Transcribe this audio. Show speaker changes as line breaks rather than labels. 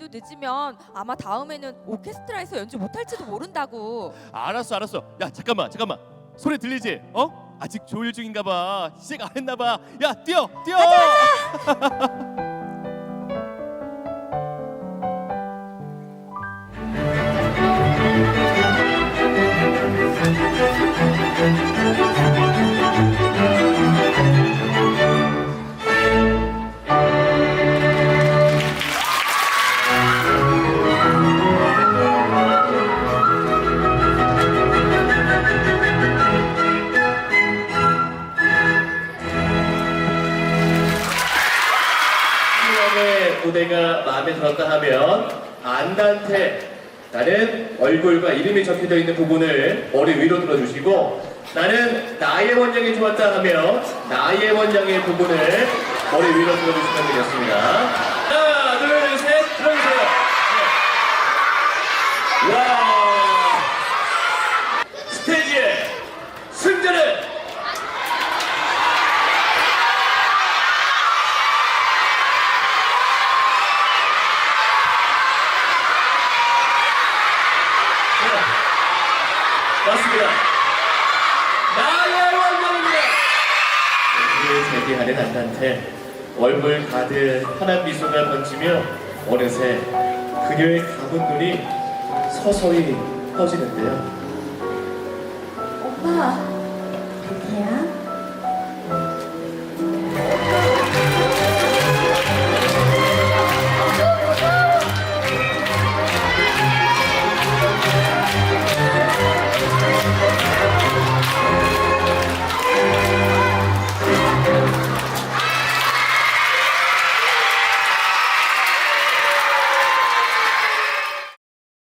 우리도 늦으면 아마 다음에는 오케스트라에서 연주 못할지도 모른다고.
알았어 알았어 야 잠깐만 잠깐만 소리 들리지? 어? 아직 조율 중인가 봐 시작 안 했나 봐야 뛰어 뛰어
수영의 무대가 마음에 들었다 하면 안단테 나는 얼굴과 이름이 적혀져 있는 부분을 머리 위로 들어주시고 나는 나의 원장이 좋았다 하면 나의 원장의 부분을 머리 위로 들어주시면 되겠습니다. 하나, 둘, 셋, 들어주세요. 네. 와 스테이지의 승자는 맞습니다. 나의 원장입니다. 그 재기하는 안단테 얼굴 가득 환한 미소가 번지며 어느새 그녀의 감은 눈이 서서히 퍼지는데요.
오빠?